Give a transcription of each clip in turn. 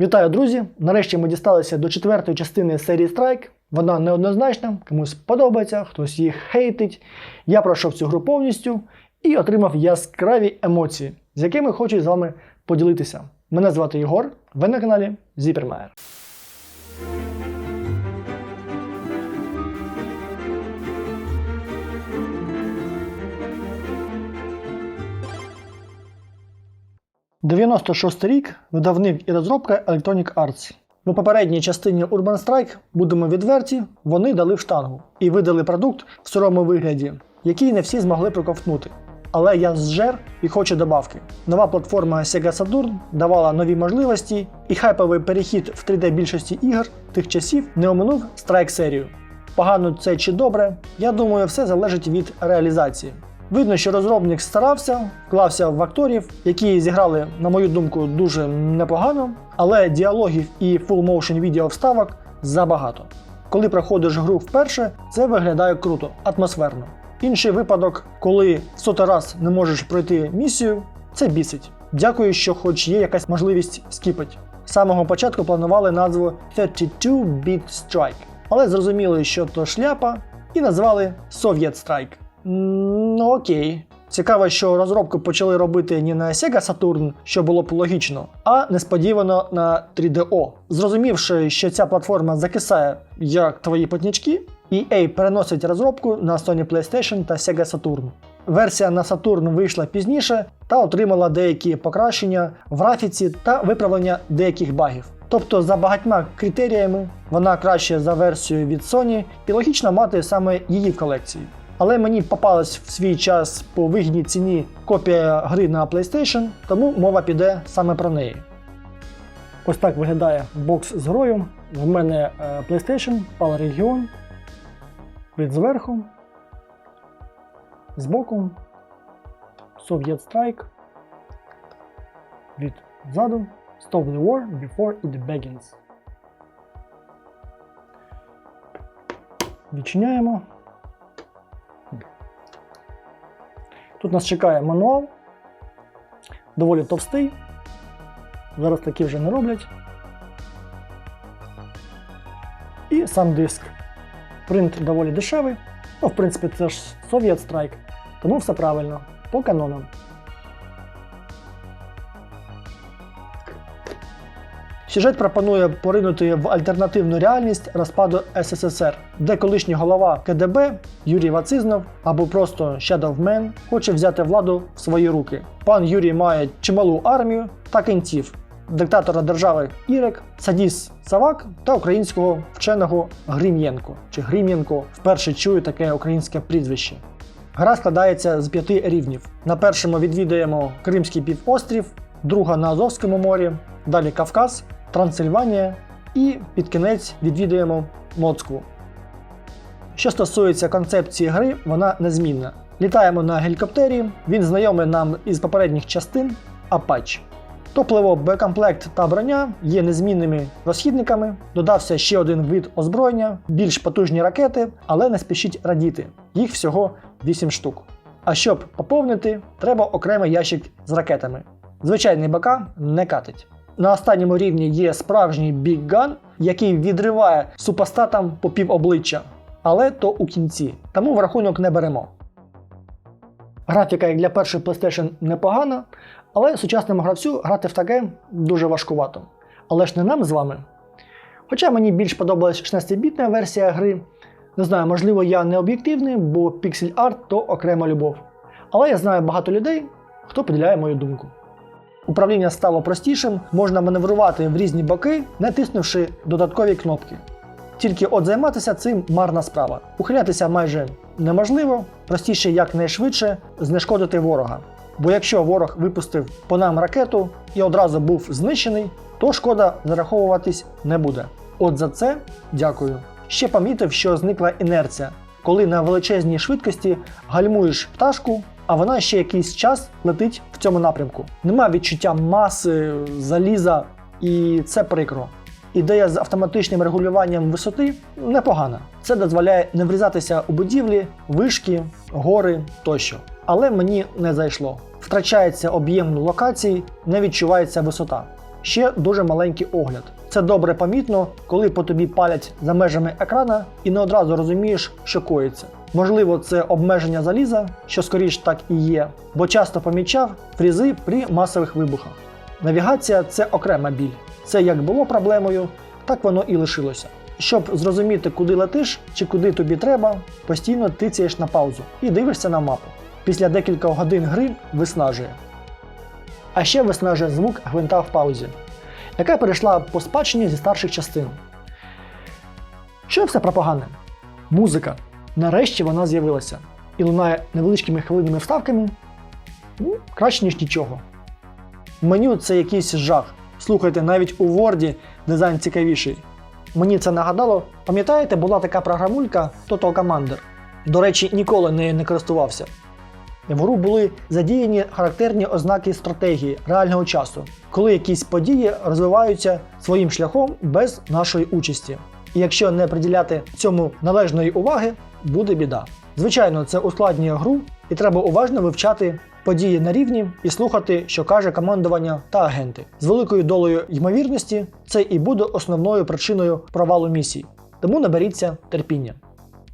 Вітаю, друзі! Нарешті ми дісталися до четвертої частини серії Страйк. Вона неоднозначна, комусь подобається, хтось її хейтить. Я пройшов цю гру повністю і отримав яскраві емоції, з якими хочу з вами поділитися. Мене звати Єгор, ви на каналі Зіпермаєр. – 96 рік, видавник і розробка Electronic Arts. У попередній частині Urban Strike, будемо відверті, вони дали в штангу і видали продукт в сирому вигляді, який не всі змогли проковтнути. Але я зжер і хочу добавки. Нова платформа Sega Saturn давала нові можливості, і хайповий перехід в 3D більшості ігор тих часів не оминув страйк серію. Погано це чи добре, я думаю, все залежить від реалізації. Видно, що розробник старався, вклався в акторів, які зіграли, на мою думку, дуже непогано, але діалогів і full motion відео вставок забагато. Коли проходиш гру вперше, це виглядає круто, атмосферно. Інший випадок, коли сотий раз не можеш пройти місію, це бісить. Дякую, що хоч є якась можливість скіпати. З самого початку планували назву 32-Bit Strike, але зрозуміли, що то шляпа, і назвали Soviet Strike. Ну окей. Цікаво, що розробку почали робити не на Sega Saturn, що було б логічно, а несподівано на 3DO. Зрозумівши, що ця платформа закисає як твої платнички, EA переносить розробку на Sony PlayStation та Sega Saturn. Версія на Saturn вийшла пізніше та отримала деякі покращення в графіці та виправлення деяких багів. Тобто, за багатьма критеріями вона краще за версію від Sony і логічно мати саме її в колекції. Але мені попалась в свій час по вигідній ціні копія гри на PlayStation, тому мова піде саме про неї. Ось так виглядає бокс з грою. В мене е, PlayStation, PAL Region. Від зверху. Збоку. Soviet Strike. Від ззаду. Stop the war before it begins. Відчиняємо. Тут нас чекає мануал, доволі товстий. Зараз такі вже не роблять. І сам диск. Принт доволі дешевий. Ну, в принципі, це ж Soviet Strike, тому все правильно, по канонам. Сюжет пропонує поринути в альтернативну реальність розпаду СССР, де колишній голова КДБ Юрій Вацизнов або просто Shadow Man хоче взяти владу в свої руки. Пан Юрій має чималу армію та кінців, диктатора держави Ірек, Садіс Савак та українського вченого Грім'єнко чи Грім'єнко вперше чую таке українське прізвище. Гра складається з п'яти рівнів. На першому відвідаємо Кримський півострів, друга на Азовському морі, далі Кавказ, Трансильванія і під кінець відвідуємо Москву. Що стосується концепції гри, вона незмінна. Літаємо на гелікоптері, він знайомий нам із попередніх частин Apache. Топливо, боєкомплект та броня є незмінними розхідниками. Додався ще один вид озброєння, більш потужні ракети, але не спішіть радіти. Їх всього 8 штук. А щоб поповнити, треба окремий ящик з ракетами. Звичайний БК не катить. На останньому рівні є справжній Big Gun, який відриває супостатам по пів обличчя, але то у кінці, тому в рахунок не беремо. Графіка як для першої PlayStation непогана, але сучасному гравцю грати в таке дуже важкувато. Але ж не нам з вами. Хоча мені більш подобалась 16-бітна версія гри, не знаю, можливо, я не об'єктивний, бо піксель арт то окрема любов. Але я знаю багато людей, хто поділяє мою думку. Управління стало простішим, можна маневрувати в різні боки, не тиснувши додаткові кнопки. Тільки от займатися цим марна справа. Ухилятися майже неможливо, простіше якнайшвидше знешкодити ворога. Бо якщо ворог випустив по нам ракету і одразу був знищений, то шкода зараховуватись не буде. От за це дякую. Ще помітив, що зникла інерція, коли на величезній швидкості гальмуєш пташку, а вона ще якийсь час летить в цьому напрямку. Нема відчуття маси, заліза, і це прикро. Ідея з автоматичним регулюванням висоти непогана. Це дозволяє не врізатися у будівлі, вишки, гори тощо. Але мені не зайшло. Втрачається об'єм локацій, не відчувається висота. ще дуже маленький огляд. Це добре помітно, коли по тобі палять за межами екрана і не одразу розумієш, що коїться. Можливо, це обмеження заліза, що скоріш так і є, бо часто помічав фрізи при масових вибухах. Навігація це окрема біль. Це як було проблемою, так воно і лишилося. Щоб зрозуміти, куди летиш чи куди тобі треба, постійно тицяєш на паузу і дивишся на мапу. Після декілька годин гри виснажує. А ще виснажує звук гвинта в паузі, яка перейшла по спадщині зі старших частин. Що все про погане? Музика. Нарешті вона з'явилася і лунає невеличкими хвилинними вставками. Ну, краще, ніж нічого. Меню це якийсь жах. Слухайте, навіть у Word дизайн цікавіший. Мені це нагадало, пам'ятаєте, була така програмулька Total Commander. До речі, ніколи нею не користувався. В гру були задіяні характерні ознаки стратегії реального часу, коли якісь події розвиваються своїм шляхом без нашої участі. І якщо не приділяти цьому належної уваги, буде біда. Звичайно, це ускладнює гру, і треба уважно вивчати події на рівні і слухати, що каже командування та агенти. З великою долею ймовірності це і буде основною причиною провалу місій. Тому наберіться терпіння.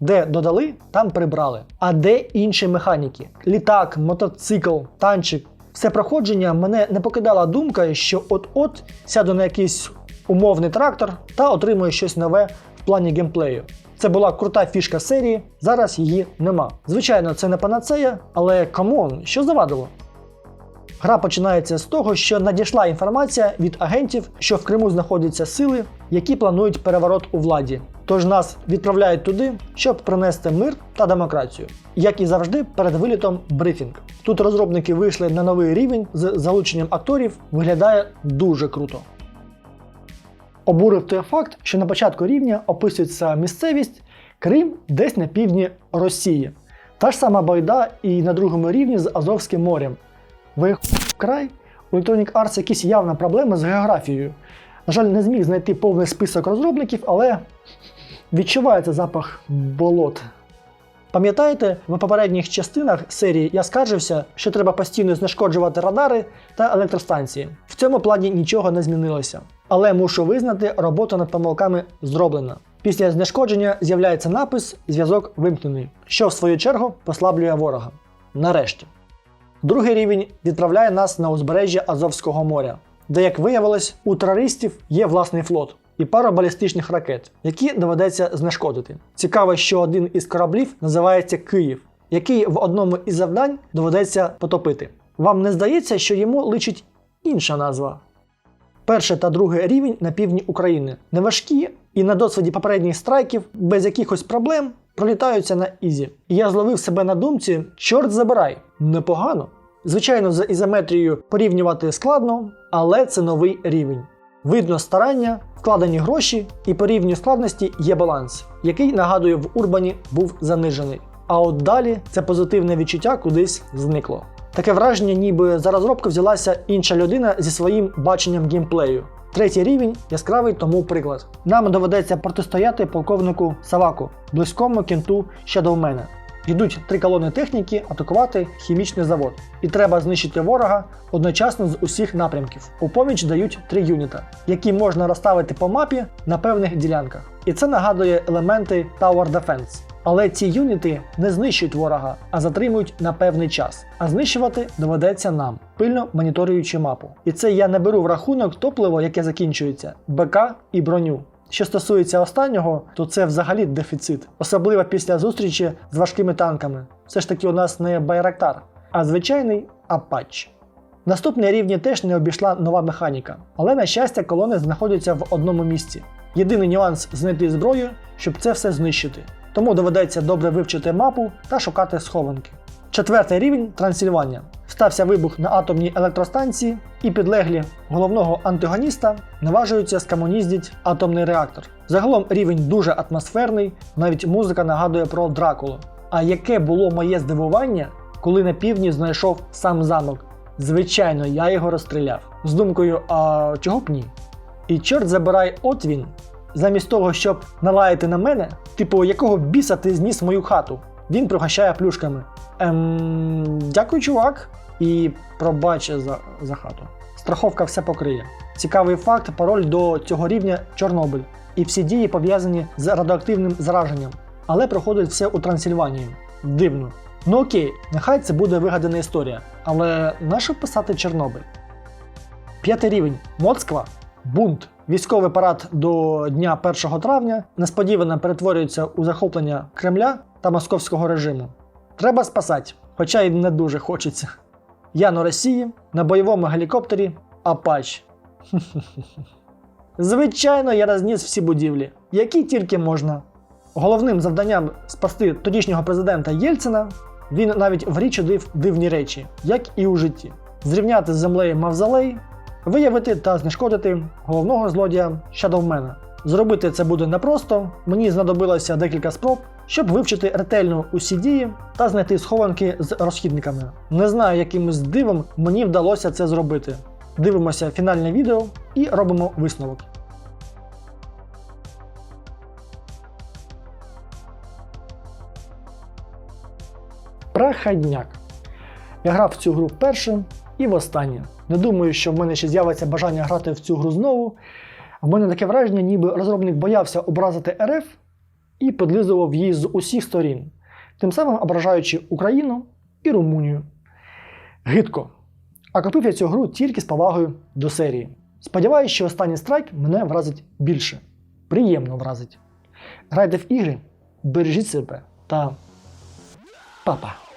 Де додали, там прибрали. А де інші механіки? Літак, мотоцикл, танчик. Все проходження мене не покидала думка, що от-от сяду на якийсь умовний трактор та отримую щось нове в плані геймплею. Це була крута фішка серії, зараз її нема. Звичайно, це не панацея, але камон, що завадило? Гра починається з того, що надійшла інформація від агентів, що в Криму знаходяться сили, які планують переворот у владі. Тож нас відправляють туди, щоб принести мир та демократію. Як і завжди, перед вилітом брифінг. Тут розробники вийшли на новий рівень з залученням акторів, виглядає дуже круто. Обурив той факт, що на початку рівня описується місцевість Крим десь на півдні Росії. Та ж сама байда і на другому рівні з Азовським морем. Ви край? У Electronic Arts якісь явна проблеми з географією. На жаль, не зміг знайти повний список розробників, але відчувається запах болот. Пам'ятаєте, в попередніх частинах серії я скаржився, що треба постійно знешкоджувати радари та електростанції. В цьому плані нічого не змінилося. Але мушу визнати, робота над помилками зроблена. Після знешкодження з'являється напис Зв'язок вимкнений, що в свою чергу послаблює ворога. Нарешті. Другий рівень відправляє нас на узбережжя Азовського моря, де, як виявилось, у терористів є власний флот і пара балістичних ракет, які доведеться знешкодити. Цікаво, що один із кораблів називається Київ, який в одному із завдань доведеться потопити. Вам не здається, що йому личить інша назва? Перший та другий рівень на півдні України не важкі і на досвіді попередніх страйків без якихось проблем пролітаються на ізі. І я зловив себе на думці, чорт забирай, непогано. Звичайно, з ізометрією порівнювати складно, але це новий рівень. Видно старання, вкладені гроші, і по рівню складності є баланс, який, нагадую, в Урбані був занижений. А от далі це позитивне відчуття кудись зникло. Таке враження, ніби за розробку взялася інша людина зі своїм баченням геймплею. Третій рівень яскравий тому приклад. Нам доведеться протистояти полковнику Саваку, близькому кінту Shadowmana. Йдуть три колони техніки атакувати хімічний завод, і треба знищити ворога одночасно з усіх напрямків. У поміч дають три юніта, які можна розставити по мапі на певних ділянках. І це нагадує елементи Tower Defense. Але ці юніти не знищують ворога, а затримують на певний час. А знищувати доведеться нам, пильно моніторюючи мапу. І це я не беру в рахунок топливо, яке закінчується, БК і броню. Що стосується останнього, то це взагалі дефіцит, особливо після зустрічі з важкими танками. Все ж таки, у нас не Байрактар, а звичайний Апач. Наступні рівні теж не обійшла нова механіка, але на щастя, колони знаходяться в одному місці. Єдиний нюанс знайти зброю, щоб це все знищити. Тому доведеться добре вивчити мапу та шукати схованки. Четвертий рівень Трансильванія. Стався вибух на атомній електростанції, і підлеглі головного антагоніста наважуються скамоніздіть атомний реактор. Загалом рівень дуже атмосферний, навіть музика нагадує про Дракулу. А яке було моє здивування, коли на півдні знайшов сам замок? Звичайно, я його розстріляв. З думкою, а чого б ні? І чорт забирай, от він. Замість того, щоб налаяти на мене, типу, якого біса ти зніс мою хату, він пригощає плюшками. Ем, дякую, чувак, і пробач за, за хату. страховка все покриє. Цікавий факт: пароль до цього рівня Чорнобиль. І всі дії пов'язані з радіоактивним зараженням, але проходить все у Трансильванії. Дивно. Ну окей, нехай це буде вигадана історія, але нащо писати Чорнобиль? П'ятий рівень Москва. Бунт. Військовий парад до дня 1 травня несподівано перетворюється у захоплення Кремля та московського режиму. Треба спасати, хоча й не дуже хочеться. Я на Росії на бойовому гелікоптері Апач. Звичайно, я розніс всі будівлі, які тільки можна. Головним завданням спасти тодішнього президента Єльцина він навіть в річ удив дивні речі, як і у житті: зрівняти з землею мавзолей, виявити та знешкодити головного злодія Шадовмена. Зробити це буде непросто, мені знадобилося декілька спроб, щоб вивчити ретельно усі дії та знайти схованки з розхідниками. Не знаю, якимось дивом мені вдалося це зробити. Дивимося фінальне відео і робимо висновок. Проходняк. Я грав в цю гру вперше і востаннє. Не думаю, що в мене ще з'явиться бажання грати в цю гру знову. В мене таке враження, ніби розробник боявся образити РФ і подлизував її з усіх сторін, тим самим ображаючи Україну і Румунію. Гидко. А купив я цю гру тільки з повагою до серії. Сподіваюсь, що останній страйк мене вразить більше. Приємно вразить. Грайте в ігри, бережіть себе та папа.